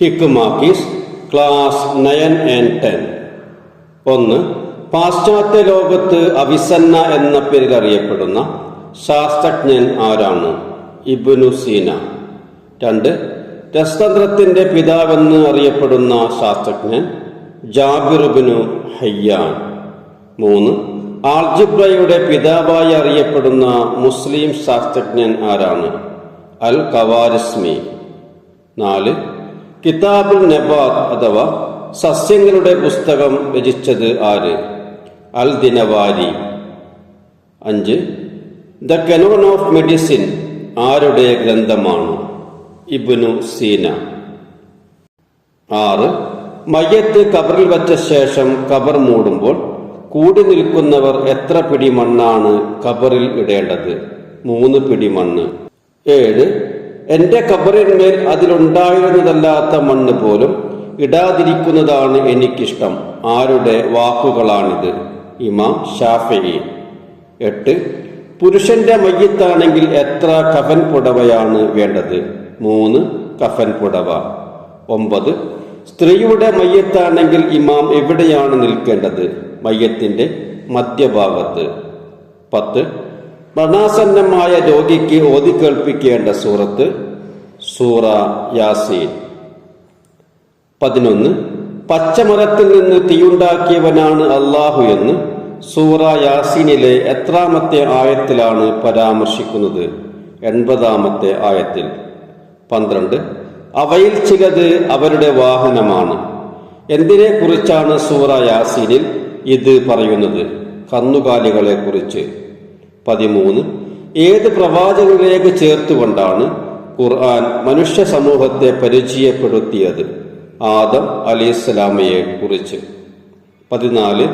ഹിക്കുമാക്കീസ് class nine and ten ഒന്ന് പാശ്ചാത്യ ലോകത്ത് അവിസന്ന എന്ന പേരിൽ അറിയപ്പെടുന്ന ശാസ്ത്രജ്ഞൻ ആരാണ്? ഇബ്നു സീന. രണ്ട് രസതന്ത്രത്തിന്റെ പിതാവെന്ന് അറിയപ്പെടുന്ന ശാസ്ത്രജ്ഞൻ ജാബിറുബിനു ഹയ്യാൻ. മൂന്ന് ആൾജിബ്രയുടെ പിതാവായി അറിയപ്പെടുന്ന മുസ്ലിം ശാസ്ത്രജ്ഞൻ ആരാണ്? അൽ കവാരിസ്മി നാല് കിതാബുൽ നബാത്ത് അഥവാ സസ്യങ്ങളുടെ പുസ്തകം രചിച്ചത് ആര്? അൽ ദിനവാരി. അഞ്ച് ദ കനോൺ ഓഫ് മെഡിസിൻ ആരുടെ ഗ്രന്ഥമാണ്? ഇബ്നു സീന. ആറ് മയ്യത്ത് കബറിൽ വച്ച ശേഷം കബർ മൂടുമ്പോൾ കൂടി നിൽക്കുന്നവർ എത്ര പിടി മണ്ണാണ് കബറിൽ ഇടേണ്ടത്? മൂന്ന് പിടി മണ്ണ്. ഏഴ് എന്റെ കബറിന്മേൽ അതിലുണ്ടായിരുന്നതല്ലാത്ത മണ്ണ് പോലും ഇടാതിരിക്കുന്നതാണ് എനിക്കിഷ്ടം. ആരുടെ വാക്കുകളാണിത്? ഇമാം ഷാഫി എട്ട് പുരുഷന്റെ മയ്യത്താണെങ്കിൽ എത്ര കഫൻ പുടവയാണ് വേണ്ടത്? മൂന്ന് കഫൻ പുടവ. ഒമ്പത് സ്ത്രീയുടെ മയ്യത്താണെങ്കിൽ ഇമാം എവിടെയാണ് നിൽക്കേണ്ടത്? മയ്യത്തിന്റെ മധ്യഭാഗത്ത്. പത്ത് മരണാസന്നമായ രോഗിക്ക് ഓതിക്കേൾപ്പിക്കേണ്ട സൂറത്ത് സൂറ യാസീൻ. പതിനൊന്ന് പച്ചമരത്തിൽ നിന്ന് തീയുണ്ടാക്കിയവനാണ് അള്ളാഹു എന്ന് സൂറ യാസീനിലെ എത്രാമത്തെ ആയത്തിലാണ് പരാമർശിക്കുന്നത്. എൺപതാമത്തെ ആയത്തിൽ. പന്ത്രണ്ട് അവയിൽ ചിലത് അവരുടെ വാഹനമാണ്. എന്തിനെക്കുറിച്ചാണ് സൂറ യാസീനിൽ ഇത് പറയുന്നത്? കന്നുകാലികളെ കുറിച്ച് പതിമൂന്ന്. ഏത് പ്രവാചകനിലേക്ക് ചേർത്തുകൊണ്ടാണ് ഖുർആൻ മനുഷ്യ സമൂഹത്തെ പരിചയപ്പെടുത്തിയത്? ആദം അലിസ്ലാമയെ കുറിച്ച്. പതിനാല്.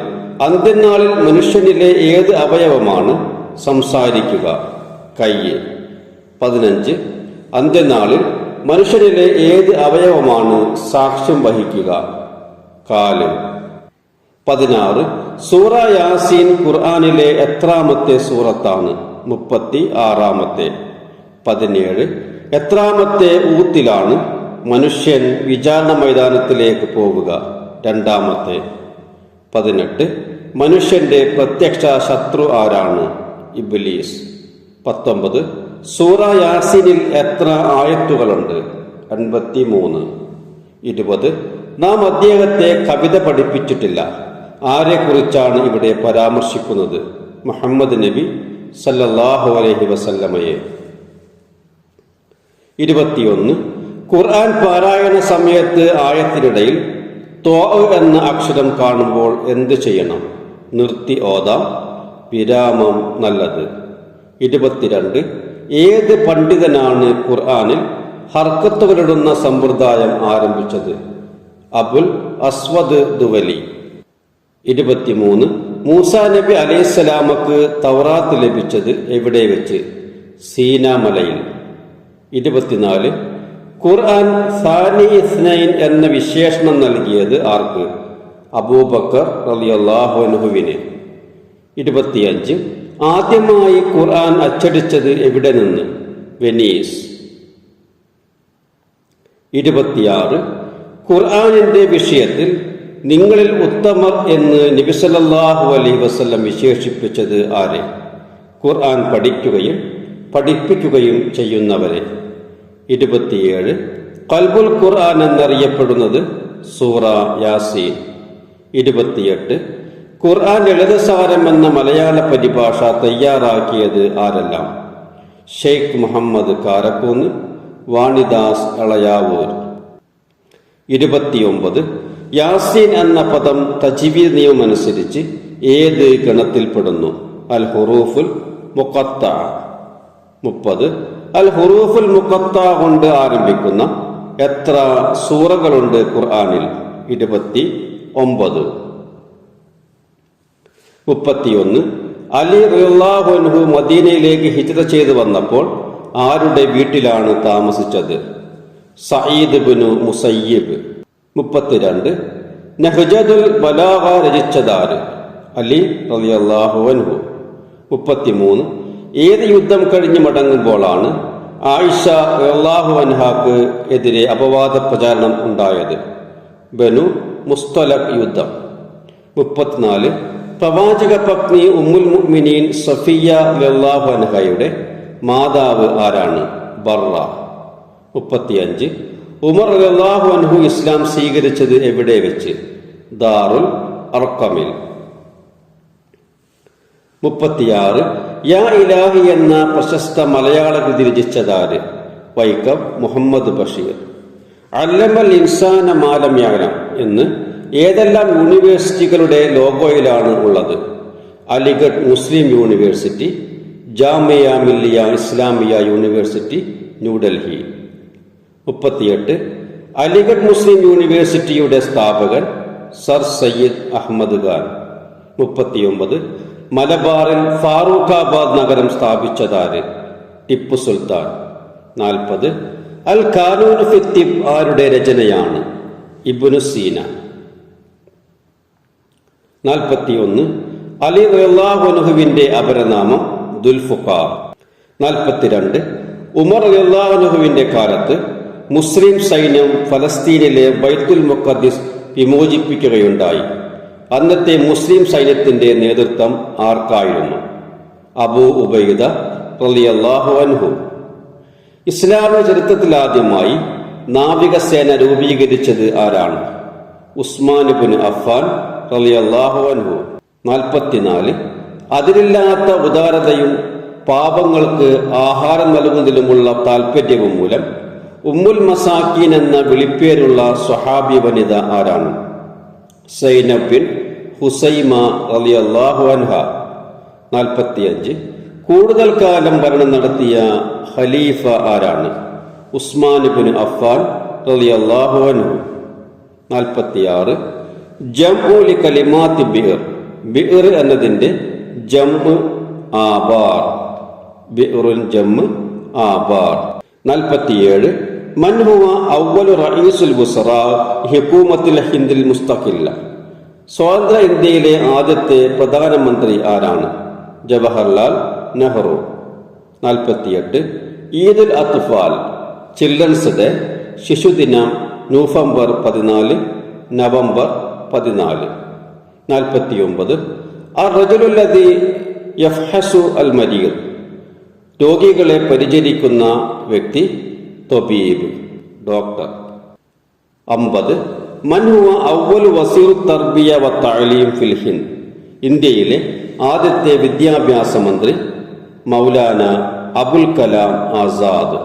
അന്ത്യനാളിൽ മനുഷ്യനിലെ ഏത് അവയവമാണ്? സംസാരിക്കുക. കയ്യ്. പതിനഞ്ച്. അന്ത്യനാളിൽ മനുഷ്യനിലെ ഏത് അവയവമാണ്? സാക്ഷ്യം വഹിക്കുക. കാൽ. പതിനാറ്. സൂറ യാസീൻ ഖുർആാനിലെ എത്രാമത്തെ സൂറത്താണ്? മുപ്പത്തി ആറാമത്തെ. പതിനേഴ്. എത്രാമത്തെ ഊത്തിലാണ് മനുഷ്യൻ വിചാരണ മൈതാനത്തിലേക്ക് പോവുക. രണ്ടാമത്തെ. പതിനെട്ട്. മനുഷ്യന്റെ പ്രത്യക്ഷ ശത്രു ആരാണ്? ഇബ്ലീസ്. പത്തൊമ്പത്. സൂറ യാസിനിൽ എത്ര ആയത്തുകളുണ്ട്? അൻപത്തി മൂന്ന് ഇരുപത്. നാം അദ്ദേഹത്തെ കവിത പഠിപ്പിച്ചിട്ടില്ല. ആരെക്കുറിച്ചാണ് ഇവിടെ പരാമർശിക്കുന്നത്? മുഹമ്മദ് നബി സല്ലല്ലാഹു അലൈഹി വസല്ലമയെ. ഇരുപത്തിയൊന്ന്. ഖുർആൻ പാരായണ സമയത്ത് ആയത്തിനിടയിൽ തോ എന്ന അക്ഷരം കാണുമ്പോൾ എന്ത് ചെയ്യണം? നിർത്തി ഓതാം. വിരാമം നല്ലത്. ഇരുപത്തിരണ്ട്. ഏത് പണ്ഡിതനാണ് ഖുർആനിൽ ഹർക്കത്തുകളിടുന്ന സമ്പ്രദായം ആരംഭിച്ചത്? അബുൽ അസ്വദ് ദുവലി. ഇരുപത്തിമൂന്ന്. മൂസ നബി അലൈഹിസ്സലാമക്ക് തവറാത്ത് ലഭിച്ചത് എവിടെ വെച്ച്? സീനാമലയിൽ ഇരുപത്തിനാല്. ഖുർആൻ സാനി ഇസ്നൈൻ എന്ന വിശേഷണം നൽകിയത് ആർക്ക്? അബൂബക്കർ റളിയല്ലാഹു അൻഹുവിന്. ഇരുപത്തിയഞ്ച്. ആദ്യമായി ഖുർആൻ അച്ചടിച്ചത് എവിടെ നിന്ന്? വെനീസ്. ഇരുപത്തിയാറ്. ഖുർആനിന്റെ വിഷയത്തിൽ നിങ്ങളിൽ ഉത്തമർ എന്ന് നബിസലല്ലാഹു അലൈഹി വസല്ലം വിശേഷിപ്പിച്ചത് ആരെ? ഖുർആൻ പഠിക്കുകയും പഠിപ്പിക്കുകയും ചെയ്യുന്നവരെ. ഇരുപത്തിയേഴ് കൽബുൽ ഖുർആൻ എന്നറിയപ്പെടുന്നത് സൂറ യാസീൻ. ഇരുപത്തിയെട്ട് ഖുർആൻ ലളിതസാരം എന്ന മലയാള പരിഭാഷ തയ്യാറാക്കിയത് ആരെല്ലാം? ഷെയ്ഖ് മുഹമ്മദ് കാരക്കൂന്ന് വാണിദാസ് അളയാവൂർ ഇരുപത്തിയൊമ്പത് യാസീൻ എന്ന പദം തജിവി നിയമമനുസരിച്ച് ഏത് ഗണത്തിൽപ്പെടുന്നു അൽ ഹുറൂഫുൽ മുക്കത്ത മുപ്പത്. അൽ ഹുറൂഫുൽ മുക്കത്ത കൊണ്ട് ആരംഭിക്കുന്ന എത്ര സൂറകളുണ്ട് ഖുർആാനിൽ? ഇരുപത്തി ഒമ്പത്. മുപ്പത്തിയൊന്ന്. അലി റിയാഹുൻഹു മദീനയിലേക്ക് ഹിജ്റ ചെയ്തു വന്നപ്പോൾ ആരുടെ വീട്ടിലാണ് താമസിച്ചത്? സയ്യിദ് ബിനു മുസയ്യിബ്. മുപ്പത്തിരണ്ട്. നഹ്ജദുൽ ബലാഹ രചിച്ചതാര്? അലി റളിയല്ലാഹു അൻഹു. മുപ്പത്തിമൂന്ന്. ഏത് യുദ്ധം കഴിഞ്ഞ് മടങ്ങുമ്പോഴാണ് ആയിഷ അള്ളാഹു അൻഹാക്ക് എതിരെ അപവാദ പ്രചാരണം ഉണ്ടായത്? ബനു മുസ്തലഖ് യുദ്ധം. മുപ്പത്തിനാല്. പ്രവാചക പത്നി ഉമ്മുൽ മുഅ്മിനീൻ സഫിയ അള്ളാഹു അൻഹയുടെ മാതാവ് ആരാണ്? ബർറ. മുപ്പത്തിയഞ്ച്. ഉമർ അള്ളാഹു അൻഹു ഇസ്ലാം സ്വീകരിച്ചത് എവിടെ വെച്ച്? ദാറുൽ അർക്കമിൽ. മുപ്പത്തിയാറ്. യാ ഇലാഹി എന്ന പ്രശസ്ത മലയാള കൃതി രചിച്ചതാര്? വൈക്കം മുഹമ്മദ് ബഷീർ. അല്ലമൽ ഇൻസാന മാലം എന്ന് ഏതെല്ലാം യൂണിവേഴ്സിറ്റികളുടെ ലോഗോയിലാണ് ഉള്ളത്? Aligarh Muslim University Jamia Millia Islamia University New Delhi മുപ്പത്തിയെട്ട്. അലിഗഡ് മുസ്ലിം യൂണിവേഴ്സിറ്റിയുടെ സ്ഥാപകൻ സർ സയ്യിദ് അഹമ്മദ് ഖാൻ. മുപ്പത്തിയൊമ്പത്. മലബാറിൽ ഫാറൂഖാബാദ് നഗരം സ്ഥാപിച്ചതാര്? ടിപ്പു സുൽത്താൻ. നാൽപ്പത്. അൽ ഖാനൂൻ ഫിത്തിബ് ആരുടെ രചനയാണ്? ഇബുനു സീന. നാൽപ്പത്തിയൊന്ന്. അലി റഹുവിന്റെ അപരനാമം ദുൽഫുഖാർ. നാൽപ്പത്തിരണ്ട്. ഉമർ റഹുവിന്റെ കാലത്ത് മുസ്ലിം സൈന്യം ഫലസ്തീനിലെ ബൈത്തുൽ മുഖദ്ദിസ് വിമോചിപ്പിക്കുകയുണ്ടായി. അന്നത്തെ മുസ്ലിം സൈന്യത്തിന്റെ നേതൃത്വം ആർക്കായിരുന്നു? അബൂ ഉബൈദ റളിയല്ലാഹു അൻഹു. ഇസ്ലാമിക ചരിത്രത്തിലാദ്യമായി നാവികസേന രൂപീകരിച്ചത് ആരാണ്? ഉസ്മാൻ ബിൻ അഫ്ഫാൻ റളിയല്ലാഹു അൻഹു. നാൽപ്പത്തിനാല്. അതിരില്ലാത്ത ഉദാരതയും പാപങ്ങൾക്ക് ആഹാരം നൽകുന്നതിലുമുള്ള താല്പര്യവും മൂലം ഉമ്മുൽ മസാക്കീൻ എന്ന വിളിപ്പേരുള്ള സ്വഹാബി വനിത ആരാണ്? സൈനബ് ബിൻ ഹുസൈമ അള്ളാഹു അൻഹ. നാൽപ്പത്തിയഞ്ച്. കൂടുതൽ കാലം ഭരണം നടത്തിയ ഖലീഫ ആരാണ്? ഉസ്മാൻ ബിൻ അഫ്ഫാൻ അള്ളാഹു അൻഹു. നാൽപ്പത്തിയാറ്. ജംഉലി കലിമാത്ത് ബിർ ബിർ എന്നതിന്റെ ജമ്മ് ആബാർ. ബിറുൻ ജമ്മ് ആബാർ. നാൽപ്പത്തിയേഴ്. ഹുക്കൂമത്തിൽ ഹിന്ദിൽ മുസ്തഖില്ല സ്വതന്ത്ര ഇന്ത്യയിലെ ആദ്യത്തെ പ്രധാനമന്ത്രി ആരാണ്? ജവഹർലാൽ നെഹ്റു. നാൽപ്പത്തിയെട്ട്. ഈദുൽ അത്ഫാൽ ചിൽഡ്രൻസ് ഡേ ശിശുദിനം നവംബർ പതിനാല് നവംബർ പതിനാല്. നാൽപ്പത്തിയൊമ്പത്. ആ റജുലുല്ലതി യഫ്ഹസു അൽ മരീർ രോഗികളെ പരിചരിക്കുന്ന വ്യക്തി തൊബീബ് ഡോക്ടർ. അമ്പത് മൻഹുവ ഔവൽ വസീർ തർബിയ വ ഫിൽഹിൻ ഇന്ത്യയിലെ ആദ്യത്തെ വിദ്യാഭ്യാസ മന്ത്രി മൗലാന അബുൽ കലാം ആസാദ്.